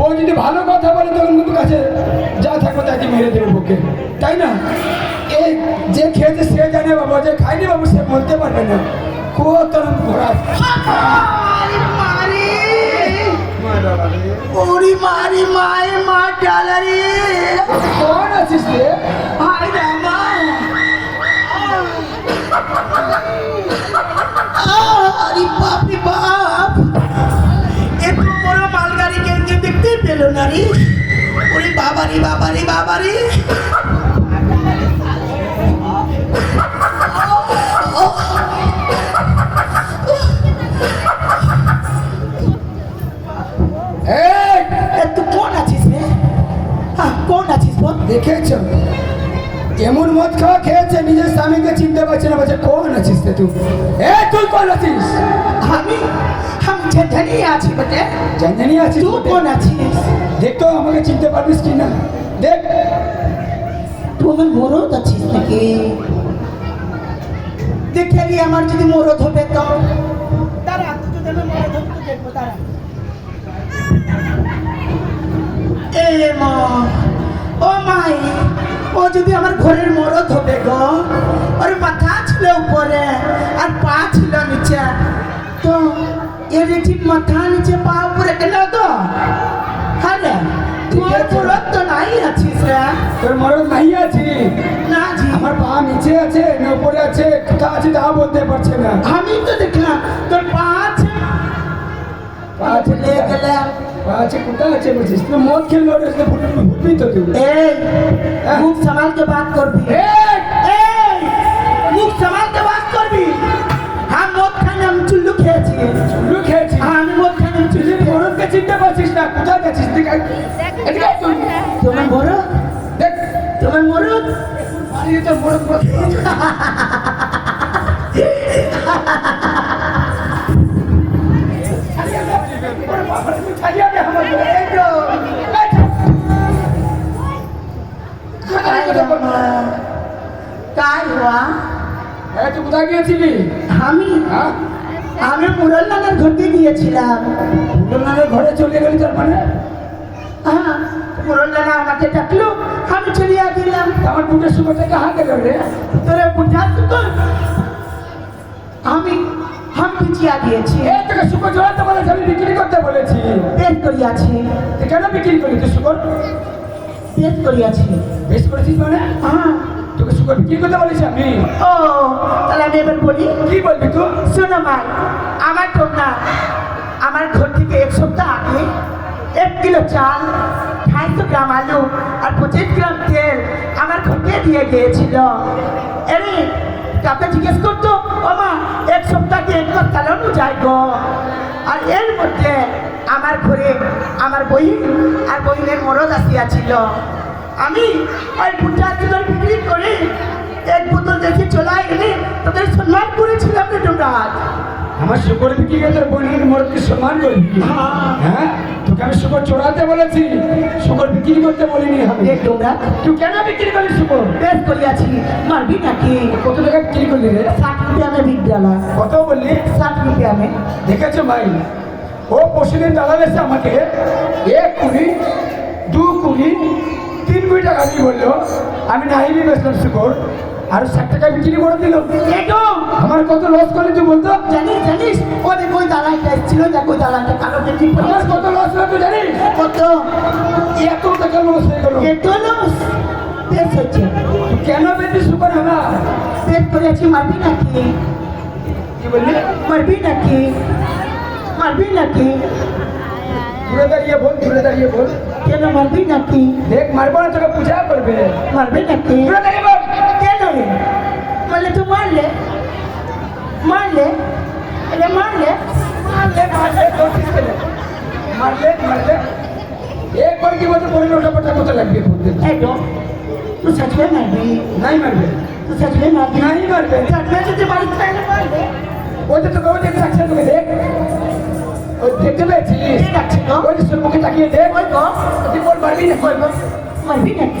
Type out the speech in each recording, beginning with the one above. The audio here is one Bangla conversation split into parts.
বউ যদি ভালো কথা বলে তখন কিন্তু কাছে যা থাকবে তাকে মেরে দেবে বুকে তাই না এ যে খেয়েছে সে জানে বাবু যে খায়নি বাবু সে বলতে পারবে না খুব তরুণ ঘোরা ওরি মারি মায়ে মা ডালারে কোন আছিস রে হাই রামা আরে বাপ রে বাপ পেল না রে ওরে বাবারে বাবারে বাবারে। এই! এ তুই কোন আছিস রে? কোন আছিস বল? দেখেছ? এমন মদ খাওয়া খেয়েছে নিজের স্বামীকে চিনতে পারছে না বলছে কোন আছিস তুই? এ তুই কোন আছিস? আমি? আমি যেখানে আছি বটে। জানি আছিস তুই কোন আছিস? দেখ তো আমাকে চিনতে পারবিস কি না? দেখ। তুই আমার মরদ আছিস নাকি? দেখে নি আমার যদি মরদ হবে তো? দাঁড়া তুই যদি আমি মরদ হবি তো দেখব দাঁড়া। এ মা ও মাই ও যদি আমার ঘরের মরদ হবে গো ওর মাথা ছিল উপরে আর পা ছিল নিচে। તો એથી মাথা নিচে পা પૂરે કેટલા તો હાલે তোর পুরো তো নাই আছিস রে তোর মরদ নাই আছি না জি আমার পা নিচে আছে না উপরে আছে কোথায় আছে তা বলতে পারছে না আমি তো দেখলাম তোর পা আছে পা আছে গেলে পা আছে কোথায় আছে বলছিস তুই মদ খেলে ওটা ফুটবি তো তুই এই মুখ সামাল কে বাত করবি এই কোথায় গিয়েছিলি? আমি? হ্যাঁ? আমি মুরল নানার ঘরতে গিয়েছিলাম। মুসলমানের ঘরে চলে গেলি তার মানে হ্যাঁ নানা আমাকে ডাকলো আমি চলে গেলাম। আমার বুকের সুখটা কাহা গেল রে? তোরে বুঝা তো আমি আমি পিছিয়ে দিয়েছি এ তোকে শুকর জোড়াতে বলেছি আমি বিক্রি করতে বলেছি। পেট করিয়াছি। কেন বিক্রি করলি তুই শুকর? পেট করিয়াছি। বেশ করেছিস মানে? হ্যাঁ। বলেছি আমি? ও তাহলে আমি এবার বলি। কি বলবি তুই? শোনো ভাই আমার টোনা আমার ঘর থেকে এক সপ্তাহ আগে এক কিলো চাল ঢাইশো গ্রাম আলু আর পঁচিশ গ্রাম তেল আমার ঘরকে দিয়ে গিয়েছিল। এরে তাকে জিজ্ঞেস করতো ও মা এক সপ্তাহে এক লাখ চালানো যায় গো। আর এর মধ্যে আমার ঘরে আমার বই আর বইনের মরদ আসিয়াছিল। আমি ওই বুটা চুলার বিক্রি করে এক বোতল দেখে চলে এনে তাদের সম্মান করেছিলাম না তোমরা। আমার শুকর বিক্রি করে বোনের মরদকে সম্মান করবি হ্যাঁ। তোকে আমি শুকর চড়াতে বলেছি। শুকর বিক্রি করতে বলিনি দেখ তোমরা। তুই কেন বিক্রি করলি শুকর? বেশ করিয়াছি মারবি নাকি? কত টাকা বিক্রি করলি রে? ষাট রুপিয়া আমি বিক ডালা। কত বললি? ষাট রুপিয়া আমি দেখেছ ভাই? ও পরশুদিন দালাল এসে আমাকে এক কুড়ি দু কুড়ি তিন কোটি টাকা দিয়ে বলল আমি নাইবি বেসলাম শুকর আর ষাট টাকা বিক্রি করে দিল। আমার কত লস করলি তুই বলতো? জানিস জানিস? ওদের ওই দালালটা ছিল দেখ ওই দালালটা কালো আমার কত লস হলো তুই জানিস? কত? এত টাকা লস হয়ে গেল। এত লস বেশ হচ্ছে। কেন বেশি শুকর আমার পেট করে আছি মারবি নাকি? কি বললি? মারবি নাকি? মারবি নাকি? দূরে দাঁড়িয়ে বল দূরে দাঁড়িয়ে বল। क्या नाम भी नक्की एक मर्बो ना चलो पूजा कर बे मर भी नक्की? પૂજા પડબે મરબી નથી કેનો मान ले તું मान ले। मान ले। એટલે मान ले। मान ले मान ले તો ઠીક છે માર ले માર ले। एक बार की बात बोली लोटा पटा पटा लग गई है तो तू सच में मर भी नहीं मर गई। तू सच में मर गई। नहीं मर गई। सच में तुझे बारिश में मर। गई वो तो कहो तो देख सकते हो देख। ওই দেখতে পেয়েছিস গো? ওই মুখে তাকিয়ে দেখ। ওই গো। তুই বল মারবি না বল মারবি নাকি?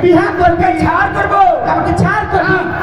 এরকম করছিস না বিহার করবে বিয়ে করবে না বিহার করবে ছাড় করব আমাকে ছাড় করবি হ্যাঁ।